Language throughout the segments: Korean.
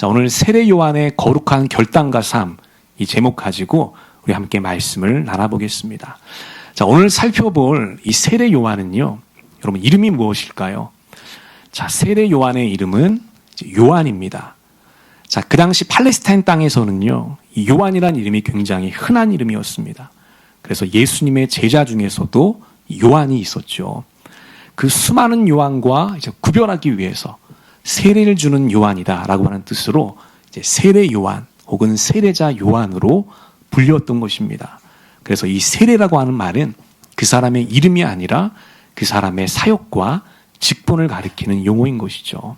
자, 오늘 세례 요한의 거룩한 결단과 삶, 이 제목 가지고 우리 함께 말씀을 나눠보겠습니다. 자, 오늘 살펴볼 이 세례 요한은요, 여러분 이름이 무엇일까요? 자, 세례 요한의 이름은 요한입니다. 자, 그 당시 팔레스타인 땅에서는요, 이 요한이라는 이름이 굉장히 흔한 이름이었습니다. 그래서 예수님의 제자 중에서도 요한이 있었죠. 그 수많은 요한과 구별하기 위해서 세례를 주는 요한이다라고 하는 뜻으로 세례 요한 혹은 세례자 요한으로 불렸던 것입니다. 그래서 이 세례라고 하는 말은 그 사람의 이름이 아니라 그 사람의 사역과 직분을 가리키는 용어인 것이죠.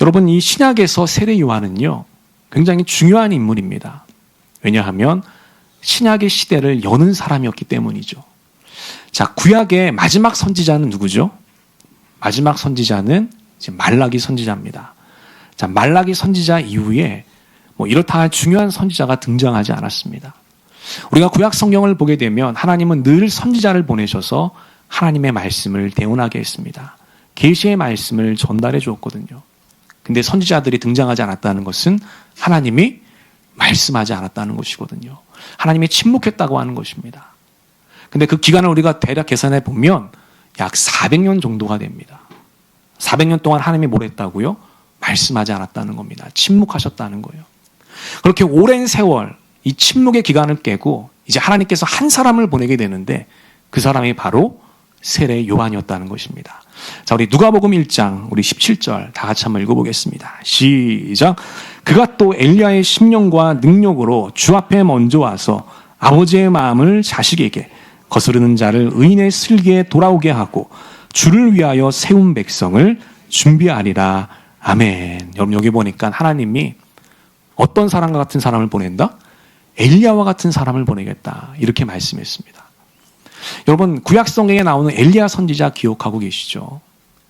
여러분 이 신약에서 세례 요한은요 굉장히 중요한 인물입니다. 왜냐하면 신약의 시대를 여는 사람이었기 때문이죠. 자 구약의 마지막 선지자는 누구죠? 마지막 선지자는 이제 말라기 선지자입니다. 자 말라기 선지자 이후에 뭐 이렇다 할 중요한 선지자가 등장하지 않았습니다. 우리가 구약 성경을 보게 되면 하나님은 늘 선지자를 보내셔서 하나님의 말씀을 대운하게 했습니다. 계시의 말씀을 전달해 주었거든요. 근데 선지자들이 등장하지 않았다는 것은 하나님이 말씀하지 않았다는 것이거든요. 하나님이 침묵했다고 하는 것입니다. 근데 그 기간을 우리가 대략 계산해 보면 약 400년 정도가 됩니다. 400년 동안 하나님이 뭘 했다고요? 말씀하지 않았다는 겁니다. 침묵하셨다는 거예요. 그렇게 오랜 세월 이 침묵의 기간을 깨고 이제 하나님께서 한 사람을 보내게 되는데 그 사람이 바로 세례 요한이었다는 것입니다. 자, 우리 누가복음 1장 우리 17절 다 같이 한번 읽어 보겠습니다. 시작. 그가 또 엘리야의 심령과 능력으로 주 앞에 먼저 와서 아버지의 마음을 자식에게 거스르는 자를 의인의 슬기에 돌아오게 하고 주를 위하여 세운 백성을 준비하리라. 아멘. 여러분 여기 보니까 하나님이 어떤 사람과 같은 사람을 보낸다? 엘리야와 같은 사람을 보내겠다. 이렇게 말씀했습니다. 여러분 구약 성경에 나오는 엘리야 선지자 기억하고 계시죠?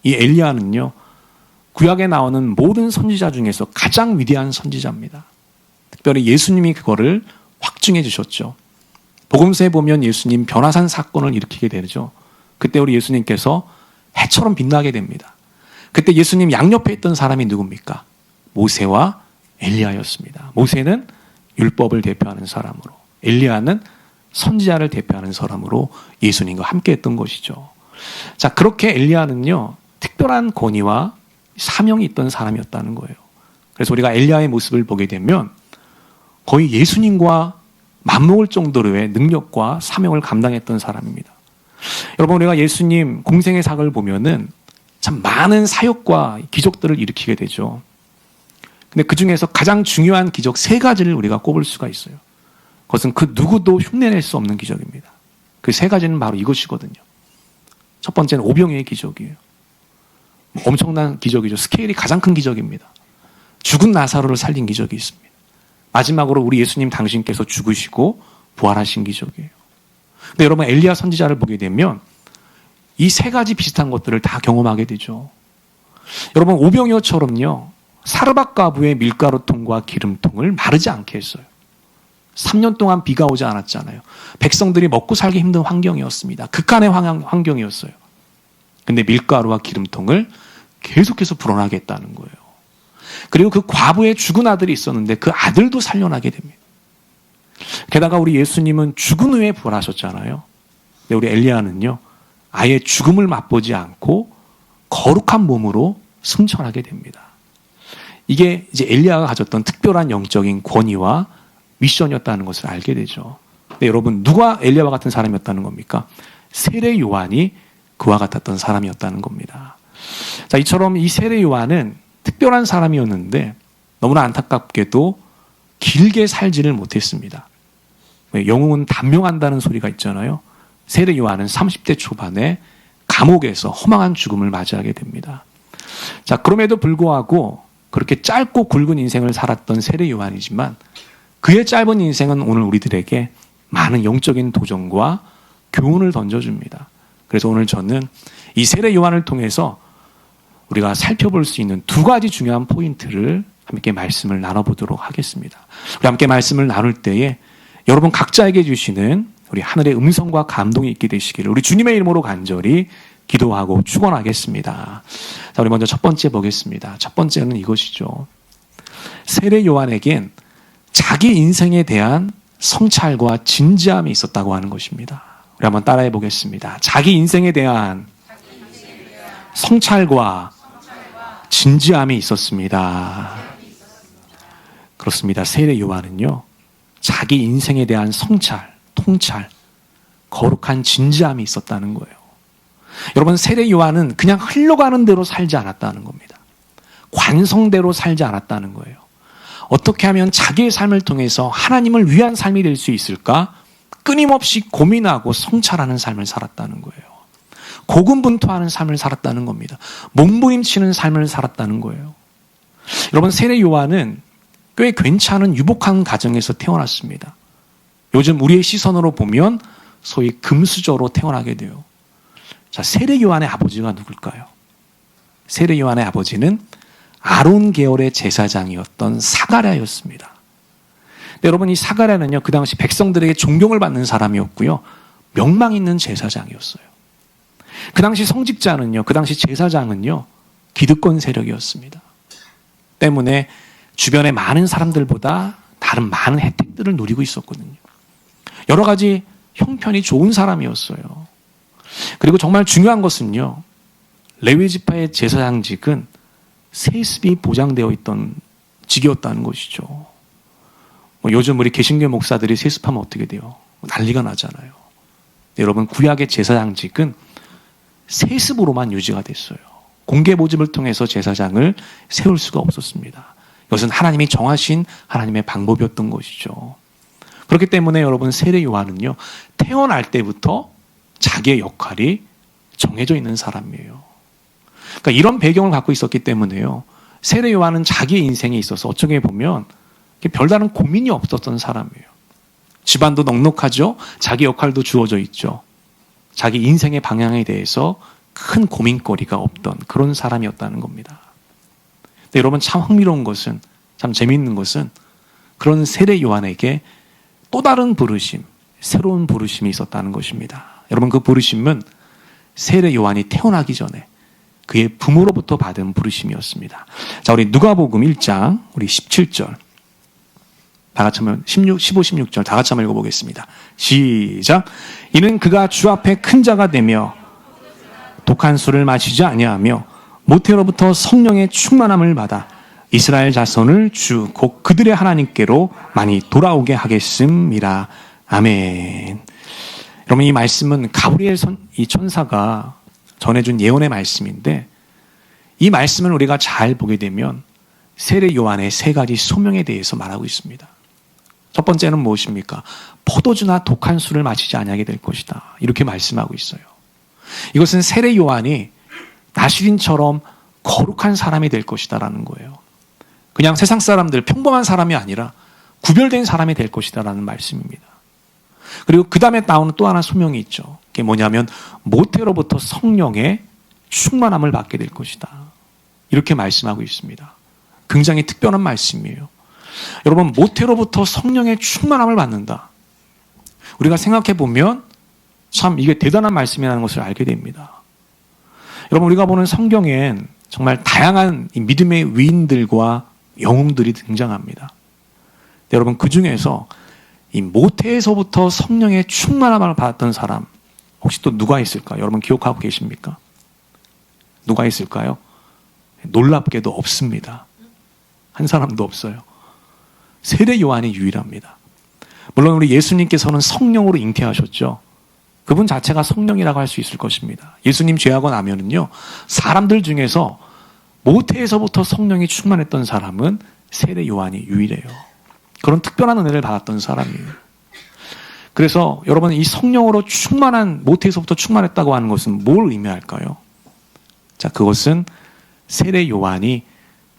이 엘리야는요. 구약에 나오는 모든 선지자 중에서 가장 위대한 선지자입니다. 특별히 예수님이 그거를 확증해 주셨죠. 복음서에 보면 예수님 변화산 사건을 일으키게 되죠. 그때 우리 예수님께서 해처럼 빛나게 됩니다. 그때 예수님 양옆에 있던 사람이 누굽니까? 모세와 엘리야였습니다. 모세는 율법을 대표하는 사람으로, 엘리야는 선지자를 대표하는 사람으로 예수님과 함께 했던 것이죠. 자, 그렇게 엘리야는요, 특별한 권위와 사명이 있던 사람이었다는 거예요. 그래서 우리가 엘리야의 모습을 보게 되면 거의 예수님과 맞먹을 정도로의 능력과 사명을 감당했던 사람입니다. 여러분, 우리가 예수님 공생의 사을 보면은 참 많은 사역과 기적들을 일으키게 되죠. 근데 그 중에서 가장 중요한 기적 세 가지를 우리가 꼽을 수가 있어요. 그것은 그 누구도 흉내낼 수 없는 기적입니다. 그 세 가지는 바로 이것이거든요. 첫 번째는 오병이의 기적이에요. 엄청난 기적이죠. 스케일이 가장 큰 기적입니다. 죽은 나사로를 살린 기적이 있습니다. 마지막으로 우리 예수님 당신께서 죽으시고 부활하신 기적이에요. 근데 여러분 엘리야 선지자를 보게 되면 이 세 가지 비슷한 것들을 다 경험하게 되죠. 여러분 오병이어처럼요. 사르밧 가부의 밀가루통과 기름통을 마르지 않게 했어요. 3년 동안 비가 오지 않았잖아요. 백성들이 먹고 살기 힘든 환경이었습니다. 극한의 환경이었어요. 근데 밀가루와 기름통을 계속해서 불어나게 했다는 거예요. 그리고 그 과부의 죽은 아들이 있었는데 그 아들도 살려나게 됩니다. 게다가 우리 예수님은 죽은 후에 부활하셨잖아요. 근데 우리 엘리야는요, 아예 죽음을 맛보지 않고 거룩한 몸으로 승천하게 됩니다. 이게 이제 엘리야가 가졌던 특별한 영적인 권위와 미션이었다는 것을 알게 되죠. 근데 여러분 누가 엘리야와 같은 사람이었다는 겁니까? 세례 요한이 그와 같았던 사람이었다는 겁니다. 자, 이처럼 이 세례 요한은 특별한 사람이었는데 너무나 안타깝게도 길게 살지를 못했습니다. 영웅은 단명한다는 소리가 있잖아요. 세례 요한은 30대 초반에 감옥에서 허망한 죽음을 맞이하게 됩니다. 자, 그럼에도 불구하고 그렇게 짧고 굵은 인생을 살았던 세례 요한이지만 그의 짧은 인생은 오늘 우리들에게 많은 영적인 도전과 교훈을 던져줍니다. 그래서 오늘 저는 이 세례 요한을 통해서 우리가 살펴볼 수 있는 두 가지 중요한 포인트를 함께 말씀을 나눠보도록 하겠습니다. 우리 함께 말씀을 나눌 때에 여러분 각자에게 주시는 우리 하늘의 음성과 감동이 있게 되시기를 우리 주님의 이름으로 간절히 기도하고 축원하겠습니다. 자, 우리 먼저 첫 번째 보겠습니다. 첫 번째는 이것이죠. 세례 요한에겐 자기 인생에 대한 성찰과 진지함이 있었다고 하는 것입니다. 우리 한번 따라해 보겠습니다. 자기 인생에 대한 성찰과 진지함이 있었습니다. 그렇습니다. 세례 요한은요, 자기 인생에 대한 성찰, 통찰, 거룩한 진지함이 있었다는 거예요. 여러분, 세례 요한은 그냥 흘러가는 대로 살지 않았다는 겁니다. 관성대로 살지 않았다는 거예요. 어떻게 하면 자기의 삶을 통해서 하나님을 위한 삶이 될 수 있을까? 끊임없이 고민하고 성찰하는 삶을 살았다는 거예요. 고군분투하는 삶을 살았다는 겁니다. 몸부림치는 삶을 살았다는 거예요. 여러분, 세례 요한은 꽤 괜찮은 유복한 가정에서 태어났습니다. 요즘 우리의 시선으로 보면 소위 금수저로 태어나게 돼요. 자, 세례 요한의 아버지가 누굴까요? 세례 요한의 아버지는 아론 계열의 제사장이었던 사가랴였습니다. 여러분 이 사가랴는요 그 당시 백성들에게 존경을 받는 사람이었고요 명망 있는 제사장이었어요. 그 당시 성직자는요 그 당시 제사장은요 기득권 세력이었습니다. 때문에 주변의 많은 사람들보다 다른 많은 혜택들을 누리고 있었거든요. 여러 가지 형편이 좋은 사람이었어요. 그리고 정말 중요한 것은요 레위 지파의 제사장직은 세습이 보장되어 있던 직이었다는 것이죠. 뭐 요즘 우리 개신교 목사들이 세습하면 어떻게 돼요? 난리가 나잖아요. 여러분 구약의 제사장직은 세습으로만 유지가 됐어요. 공개 모집을 통해서 제사장을 세울 수가 없었습니다. 이것은 하나님이 정하신 하나님의 방법이었던 것이죠. 그렇기 때문에 여러분 세례 요한은요 태어날 때부터 자기의 역할이 정해져 있는 사람이에요. 그러니까 이런 배경을 갖고 있었기 때문에요. 세례 요한은 자기의 인생에 있어서 어쩌게 보면 별다른 고민이 없었던 사람이에요. 집안도 넉넉하죠. 자기 역할도 주어져 있죠. 자기 인생의 방향에 대해서 큰 고민거리가 없던 그런 사람이었다는 겁니다. 근데 여러분 참 흥미로운 것은 참 재미있는 것은 그런 세례 요한에게 또 다른 부르심, 새로운 부르심이 있었다는 것입니다. 여러분 그 부르심은 세례 요한이 태어나기 전에 그의 부모로부터 받은 부르심이었습니다. 자, 우리 누가복음 1장 우리 17절. 다 같이 한번 16, 15, 16절 다 같이 한번 읽어보겠습니다. 시작. 이는 그가 주 앞에 큰 자가 되며 독한 술을 마시지 아니하며 모태로부터 성령의 충만함을 받아 이스라엘 자손을 주 곧 그들의 하나님께로 많이 돌아오게 하겠음이라. 아멘. 여러분 이 말씀은 가브리엘 선, 이 천사가 전해준 예언의 말씀인데 이 말씀을 우리가 잘 보게 되면 세례 요한의 세 가지 소명에 대해서 말하고 있습니다. 첫 번째는 무엇입니까? 포도주나 독한 술을 마시지 아니하게 될 것이다. 이렇게 말씀하고 있어요. 이것은 세례 요한이 나시린처럼 거룩한 사람이 될 것이다라는 거예요. 그냥 세상 사람들 평범한 사람이 아니라 구별된 사람이 될 것이다라는 말씀입니다. 그리고 그 다음에 나오는 또 하나 소명이 있죠. 그게 뭐냐면 모태로부터 성령의 충만함을 받게 될 것이다. 이렇게 말씀하고 있습니다. 굉장히 특별한 말씀이에요. 여러분 모태로부터 성령의 충만함을 받는다. 우리가 생각해 보면 참 이게 대단한 말씀이라는 것을 알게 됩니다. 여러분 우리가 보는 성경엔 정말 다양한 믿음의 위인들과 영웅들이 등장합니다. 여러분 그 중에서 이 모태에서부터 성령의 충만함을 받았던 사람 혹시 또 누가 있을까요? 여러분 기억하고 계십니까? 누가 있을까요? 놀랍게도 없습니다. 한 사람도 없어요. 세례 요한이 유일합니다. 물론 우리 예수님께서는 성령으로 잉태하셨죠. 그분 자체가 성령이라고 할 수 있을 것입니다. 예수님 죄하고 나면은요, 사람들 중에서 모태에서부터 성령이 충만했던 사람은 세례 요한이 유일해요. 그런 특별한 은혜를 받았던 사람이에요. 그래서 여러분 이 성령으로 충만한 모태에서부터 충만했다고 하는 것은 뭘 의미할까요? 자, 그것은 세례 요한이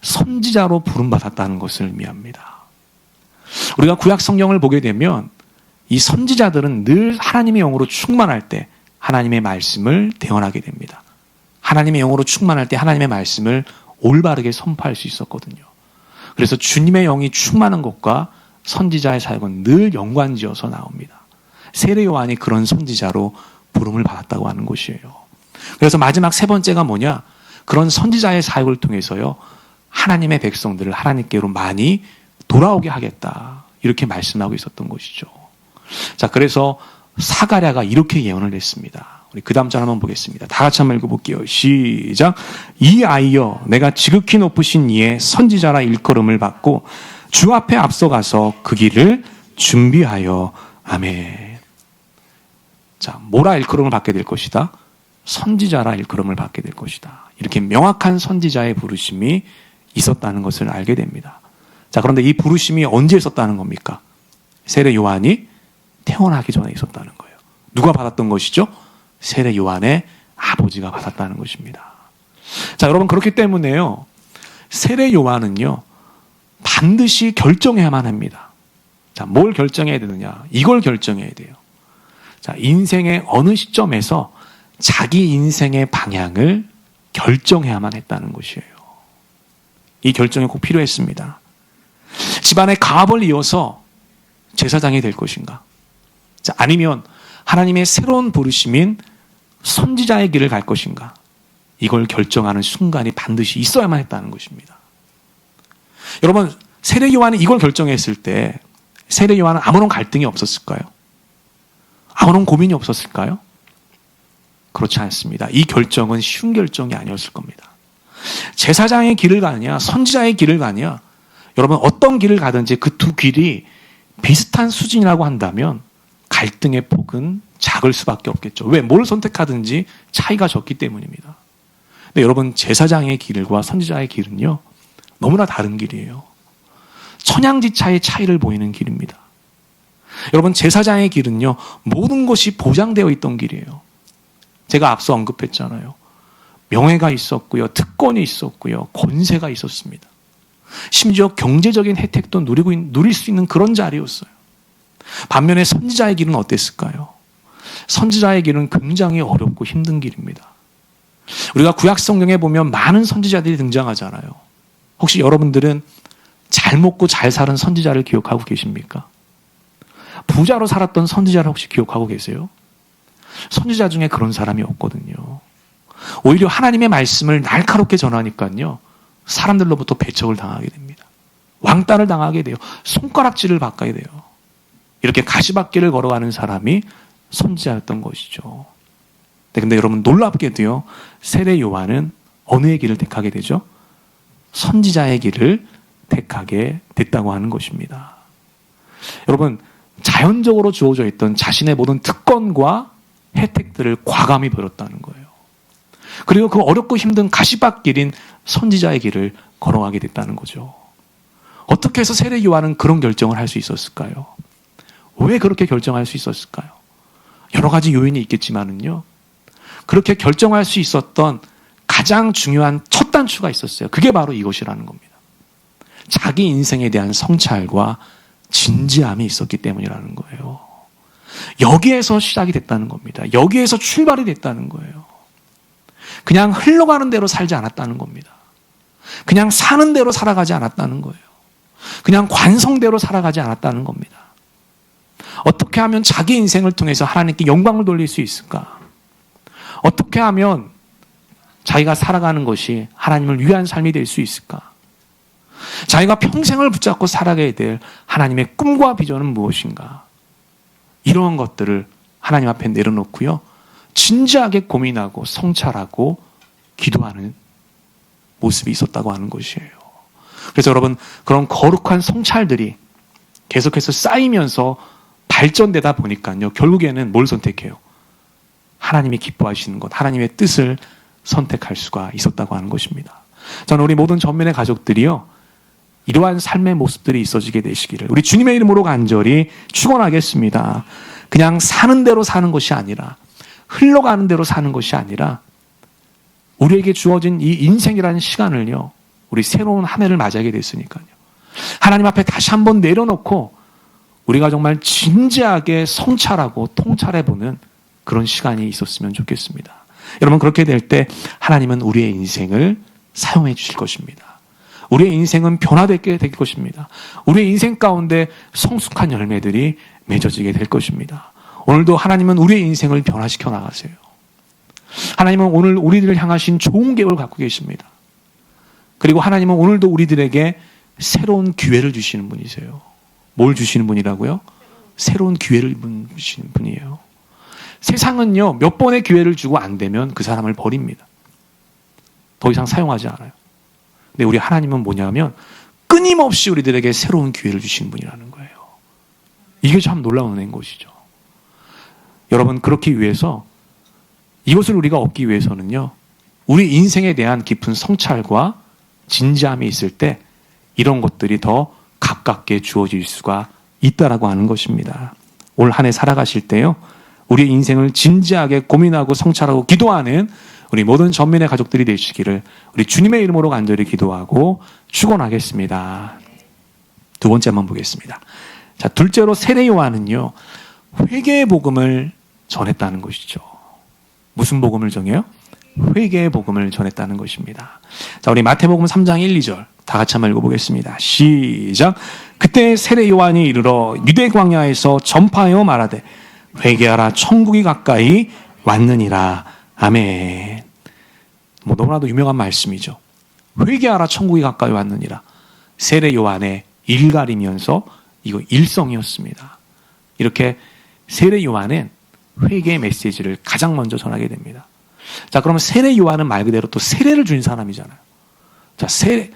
선지자로 부름받았다는 것을 의미합니다. 우리가 구약 성경을 보게 되면 이 선지자들은 늘 하나님의 영으로 충만할 때 하나님의 말씀을 대언하게 됩니다. 하나님의 영으로 충만할 때 하나님의 말씀을 올바르게 선포할 수 있었거든요. 그래서 주님의 영이 충만한 것과 선지자의 사역은 늘 연관지어서 나옵니다. 세례 요한이 그런 선지자로 부름을 받았다고 하는 것이에요. 그래서 마지막 세 번째가 뭐냐? 그런 선지자의 사역을 통해서요. 하나님의 백성들을 하나님께로 많이 돌아오게 하겠다. 이렇게 말씀하고 있었던 것이죠. 자, 그래서 사가랴가 이렇게 예언을 했습니다. 우리 그 다음 절 한번 보겠습니다. 다 같이 한번 읽어볼게요. 시작. 이 아이여, 내가 지극히 높으신 이의 선지자라 일컬음을 받고 주 앞에 앞서가서 그 길을 준비하여 아멘. 자, 뭐라 일컬음을 받게 될 것이다? 선지자라 일컬음을 받게 될 것이다. 이렇게 명확한 선지자의 부르심이 있었다는 것을 알게 됩니다. 자, 그런데 이 부르심이 언제 있었다는 겁니까? 세례 요한이 태어나기 전에 있었다는 거예요. 누가 받았던 것이죠? 세례 요한의 아버지가 받았다는 것입니다. 자, 여러분 그렇기 때문에요. 세례 요한은요. 반드시 결정해야만 합니다. 자, 뭘 결정해야 되느냐? 이걸 결정해야 돼요. 자, 인생의 어느 시점에서 자기 인생의 방향을 결정해야만 했다는 것이에요. 이 결정이 꼭 필요했습니다. 집안의 가업을 이어서 제사장이 될 것인가? 자, 아니면 하나님의 새로운 부르심인 선지자의 길을 갈 것인가? 이걸 결정하는 순간이 반드시 있어야만 했다는 것입니다. 여러분, 세례 요한이 이걸 결정했을 때 세례 요한은 아무런 갈등이 없었을까요? 아무런 고민이 없었을까요? 그렇지 않습니다. 이 결정은 쉬운 결정이 아니었을 겁니다. 제사장의 길을 가느냐, 선지자의 길을 가느냐, 여러분 어떤 길을 가든지 그 두 길이 비슷한 수준이라고 한다면 갈등의 폭은 작을 수밖에 없겠죠. 왜? 뭘 선택하든지 차이가 적기 때문입니다. 근데 여러분 제사장의 길과 선지자의 길은요 너무나 다른 길이에요. 천양지차의 차이를 보이는 길입니다. 여러분 제사장의 길은요 모든 것이 보장되어 있던 길이에요. 제가 앞서 언급했잖아요. 명예가 있었고요, 특권이 있었고요, 권세가 있었습니다. 심지어 경제적인 혜택도 누리고 있- 누릴 수 있는 그런 자리였어요. 반면에 선지자의 길은 어땠을까요? 선지자의 길은 굉장히 어렵고 힘든 길입니다. 우리가 구약 성경에 보면 많은 선지자들이 등장하잖아요. 혹시 여러분들은 잘 먹고 잘 사는 선지자를 기억하고 계십니까? 부자로 살았던 선지자를 혹시 기억하고 계세요? 선지자 중에 그런 사람이 없거든요. 오히려 하나님의 말씀을 날카롭게 전하니까요. 사람들로부터 배척을 당하게 됩니다. 왕따를 당하게 돼요. 손가락질을 받게 돼요. 이렇게 가시밭길을 걸어가는 사람이 선지자였던 것이죠. 네, 근데 여러분 놀랍게도요. 세례 요한은 어느의 길을 택하게 되죠? 선지자의 길을 택하게 됐다고 하는 것입니다. 여러분 자연적으로 주어져 있던 자신의 모든 특권과 혜택들을 과감히 버렸다는 거예요. 그리고 그 어렵고 힘든 가시밭길인 선지자의 길을 걸어가게 됐다는 거죠. 어떻게 해서 세례 요한은 그런 결정을 할 수 있었을까요? 왜 그렇게 결정할 수 있었을까요? 여러 가지 요인이 있겠지만은요. 그렇게 결정할 수 있었던 가장 중요한 첫 단추가 있었어요. 그게 바로 이것이라는 겁니다. 자기 인생에 대한 성찰과 진지함이 있었기 때문이라는 거예요. 여기에서 시작이 됐다는 겁니다. 여기에서 출발이 됐다는 거예요. 그냥 흘러가는 대로 살지 않았다는 겁니다. 그냥 사는 대로 살아가지 않았다는 거예요. 그냥 관성대로 살아가지 않았다는 겁니다. 어떻게 하면 자기 인생을 통해서 하나님께 영광을 돌릴 수 있을까? 어떻게 하면 자기가 살아가는 것이 하나님을 위한 삶이 될 수 있을까? 자기가 평생을 붙잡고 살아가야 될 하나님의 꿈과 비전은 무엇인가? 이러한 것들을 하나님 앞에 내려놓고요. 진지하게 고민하고 성찰하고 기도하는 모습이 있었다고 하는 것이에요. 그래서 여러분, 그런 거룩한 성찰들이 계속해서 쌓이면서 발전되다 보니까요. 결국에는 뭘 선택해요? 하나님이 기뻐하시는 것, 하나님의 뜻을 선택할 수가 있었다고 하는 것입니다. 저는 우리 모든 전면의 가족들이요. 이러한 삶의 모습들이 있어지게 되시기를 우리 주님의 이름으로 간절히 축원하겠습니다. 그냥 사는 대로 사는 것이 아니라 흘러가는 대로 사는 것이 아니라 우리에게 주어진 이 인생이라는 시간을요. 우리 새로운 한 해를 맞이하게 됐으니까요. 하나님 앞에 다시 한번 내려놓고 우리가 정말 진지하게 성찰하고 통찰해 보는 그런 시간이 있었으면 좋겠습니다. 여러분 그렇게 될 때 하나님은 우리의 인생을 사용해 주실 것입니다. 우리의 인생은 변화되게 될 것입니다. 우리의 인생 가운데 성숙한 열매들이 맺어지게 될 것입니다. 오늘도 하나님은 우리의 인생을 변화시켜 나가세요. 하나님은 오늘 우리들을 향하신 좋은 계획을 갖고 계십니다. 그리고 하나님은 오늘도 우리들에게 새로운 기회를 주시는 분이세요. 뭘 주시는 분이라고요? 새로운 기회를 주시는 분이에요. 세상은요, 몇 번의 기회를 주고 안 되면 그 사람을 버립니다. 더 이상 사용하지 않아요. 근데 우리 하나님은 뭐냐면 끊임없이 우리들에게 새로운 기회를 주시는 분이라는 거예요. 이게 참 놀라운 은혜인 것이죠. 여러분, 그렇기 위해서 이것을 우리가 얻기 위해서는요, 우리 인생에 대한 깊은 성찰과 진지함이 있을 때 이런 것들이 더 가깝게 주어질 수가 있다라고 하는 것입니다. 올 한 해 살아가실 때요, 우리의 인생을 진지하게 고민하고 성찰하고 기도하는 우리 모든 전민의 가족들이 되시기를 우리 주님의 이름으로 간절히 기도하고 축원하겠습니다. 두 번째 한번 보겠습니다. 자, 둘째로 세례 요한은요. 회개의 복음을 전했다는 것이죠. 무슨 복음을 정해요? 회개의 복음을 전했다는 것입니다. 자, 우리 마태복음 3장 1, 2절 다 같이 한번 읽어보겠습니다. 시작. 그때 세례 요한이 이르러 유대 광야에서 전파하여 말하되 회개하라 천국이 가까이 왔느니라. 아멘. 뭐 너무나도 유명한 말씀이죠. 회개하라 천국이 가까이 왔느니라. 세례 요한의 일갈이면서 이거 일성이었습니다. 이렇게 세례 요한은 회개의 메시지를 가장 먼저 전하게 됩니다. 자, 그러면 세례 요한은 말 그대로 또 세례를 준 사람이잖아요. 자, 세례,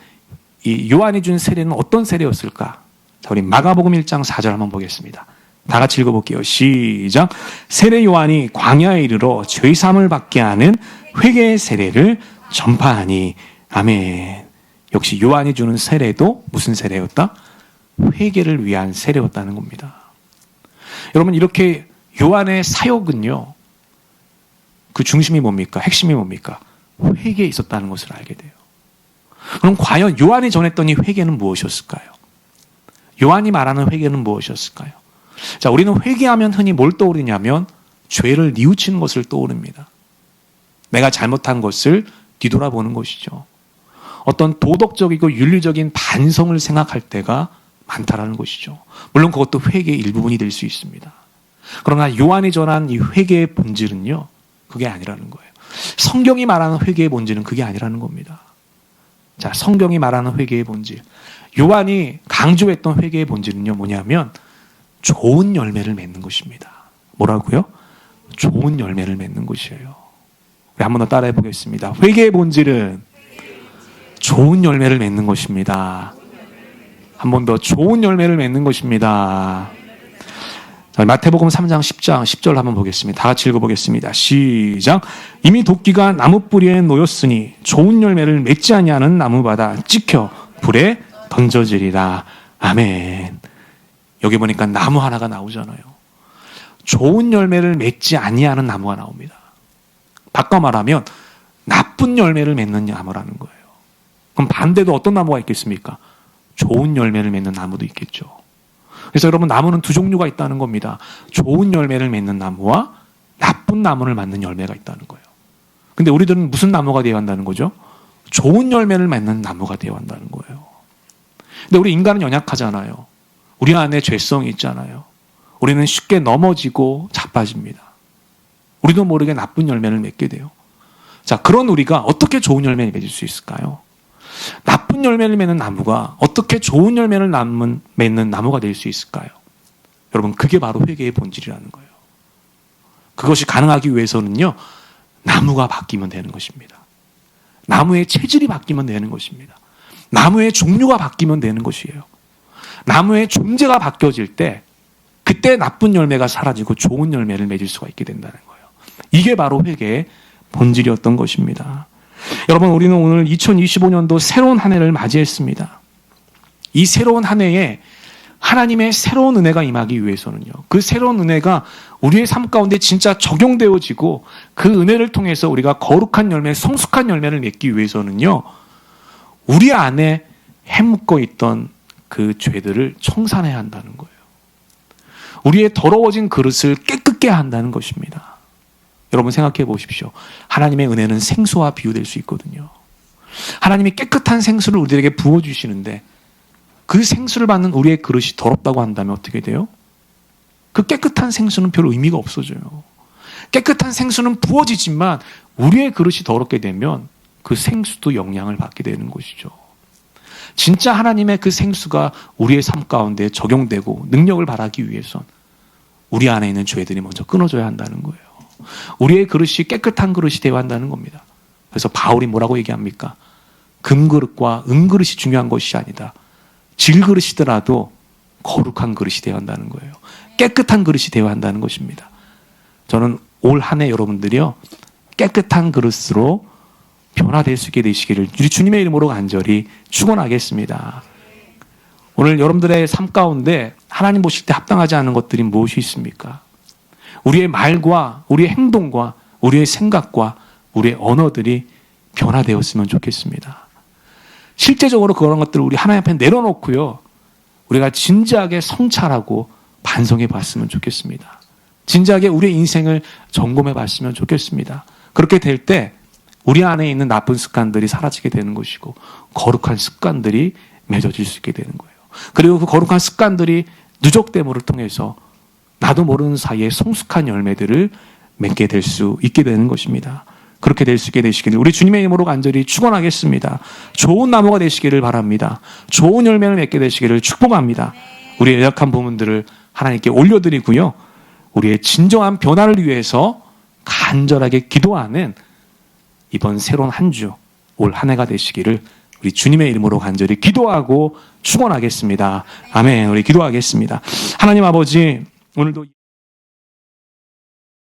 이 요한이 준 세례는 어떤 세례였을까? 자, 우리 마가복음 1장 4절 한번 보겠습니다. 다 같이 읽어볼게요. 시작. 세례 요한이 광야에 이르러 죄삼을 받게 하는 회개의 세례를 전파하니 아멘. 역시 요한이 주는 세례도 무슨 세례였다? 회개를 위한 세례였다는 겁니다. 여러분 이렇게 요한의 사역은요. 그 중심이 뭡니까? 핵심이 뭡니까? 회개에 있었다는 것을 알게 돼요. 그럼 과연 요한이 전했던 이 회개는 무엇이었을까요? 요한이 말하는 회개는 무엇이었을까요? 자, 우리는 회개하면 흔히 뭘 떠오르냐면 죄를 뉘우치는 것을 떠오릅니다. 내가 잘못한 것을 뒤돌아보는 것이죠. 어떤 도덕적이고 윤리적인 반성을 생각할 때가 많다라는 것이죠. 물론 그것도 회개의 일부분이 될 수 있습니다. 그러나 요한이 전한 이 회개의 본질은요, 그게 아니라는 거예요. 성경이 말하는 회개의 본질은 그게 아니라는 겁니다. 자, 성경이 말하는 회개의 본질. 요한이 강조했던 회개의 본질은요, 뭐냐면, 좋은 열매를 맺는 것입니다. 뭐라고요? 좋은 열매를 맺는 것이에요. 한번 더 따라해 보겠습니다. 회개의 본질은 좋은 열매를 맺는 것입니다. 한 번 더 좋은 열매를 맺는 것입니다. 마태복음 3장 10장 10절 한번 보겠습니다. 다 같이 읽어보겠습니다. 시작. 이미 도끼가 나무 뿌리에 놓였으니 좋은 열매를 맺지 아니하는 나무마다 찍혀 불에 던져지리라. 아멘. 여기 보니까 나무 하나가 나오잖아요. 좋은 열매를 맺지 아니하는 나무가 나옵니다. 바꿔 말하면 나쁜 열매를 맺는 나무라는 거예요. 그럼 반대도 어떤 나무가 있겠습니까? 좋은 열매를 맺는 나무도 있겠죠. 그래서 여러분 나무는 두 종류가 있다는 겁니다. 좋은 열매를 맺는 나무와 나쁜 나무를 맞는 열매가 있다는 거예요. 근데 우리들은 무슨 나무가 되어야 한다는 거죠? 좋은 열매를 맺는 나무가 되어야 한다는 거예요. 근데 우리 인간은 연약하잖아요. 우리 안에 죄성이 있잖아요. 우리는 쉽게 넘어지고 자빠집니다. 우리도 모르게 나쁜 열매를 맺게 돼요. 자, 그런 우리가 어떻게 좋은 열매를 맺을 수 있을까요? 나쁜 열매를 맺는 나무가 어떻게 좋은 열매를 남은, 맺는 나무가 될 수 있을까요? 여러분, 그게 바로 회개의 본질이라는 거예요. 그것이 가능하기 위해서는요, 나무가 바뀌면 되는 것입니다. 나무의 체질이 바뀌면 되는 것입니다. 나무의 종류가 바뀌면 되는 것이에요. 나무의 존재가 바뀌어질 때, 그때 나쁜 열매가 사라지고 좋은 열매를 맺을 수가 있게 된다는 거예요. 이게 바로 회개의 본질이었던 것입니다. 여러분, 우리는 오늘 2025년도 새로운 한 해를 맞이했습니다. 이 새로운 한 해에 하나님의 새로운 은혜가 임하기 위해서는요. 그 새로운 은혜가 우리의 삶 가운데 진짜 적용되어지고 그 은혜를 통해서 우리가 거룩한 열매, 성숙한 열매를 맺기 위해서는요. 우리 안에 해묵고 있던 그 죄들을 청산해야 한다는 거예요. 우리의 더러워진 그릇을 깨끗게 한다는 것입니다. 여러분 생각해 보십시오. 하나님의 은혜는 생수와 비유될 수 있거든요. 하나님이 깨끗한 생수를 우리에게 부어주시는데 그 생수를 받는 우리의 그릇이 더럽다고 한다면 어떻게 돼요? 그 깨끗한 생수는 별 의미가 없어져요. 깨끗한 생수는 부어지지만 우리의 그릇이 더럽게 되면 그 생수도 영향을 받게 되는 것이죠. 진짜 하나님의 그 생수가 우리의 삶 가운데 적용되고 능력을 발하기 위해선 우리 안에 있는 죄들이 먼저 끊어져야 한다는 거예요. 우리의 그릇이 깨끗한 그릇이 되어야 한다는 겁니다. 그래서 바울이 뭐라고 얘기합니까? 금그릇과 은그릇이 중요한 것이 아니다. 질그릇이더라도 거룩한 그릇이 되어야 한다는 거예요. 깨끗한 그릇이 되어야 한다는 것입니다. 저는 올 한 해 여러분들이요. 깨끗한 그릇으로 변화될 수 있게 되시기를 우리 주님의 이름으로 간절히 축원하겠습니다. 오늘 여러분들의 삶 가운데 하나님 보실 때 합당하지 않은 것들이 무엇이 있습니까? 우리의 말과 우리의 행동과 우리의 생각과 우리의 언어들이 변화되었으면 좋겠습니다. 실제적으로 그런 것들을 우리 하나님 앞에 내려놓고요. 우리가 진지하게 성찰하고 반성해 봤으면 좋겠습니다. 진지하게 우리의 인생을 점검해 봤으면 좋겠습니다. 그렇게 될 때 우리 안에 있는 나쁜 습관들이 사라지게 되는 것이고 거룩한 습관들이 맺어질 수 있게 되는 거예요. 그리고 그 거룩한 습관들이 누적됨을 통해서 나도 모르는 사이에 성숙한 열매들을 맺게 될 수 있게 되는 것입니다. 그렇게 될 수 있게 되시기를 우리 주님의 이름으로 간절히 축원하겠습니다. 좋은 나무가 되시기를 바랍니다. 좋은 열매를 맺게 되시기를 축복합니다. 우리의 연약한 부분들을 하나님께 올려드리고요. 우리의 진정한 변화를 위해서 간절하게 기도하는 이번 새로운 한 주, 올 한 해가 되시기를 우리 주님의 이름으로 간절히 기도하고 축원하겠습니다. 아멘. 우리 기도하겠습니다. 하나님 아버지, 오늘도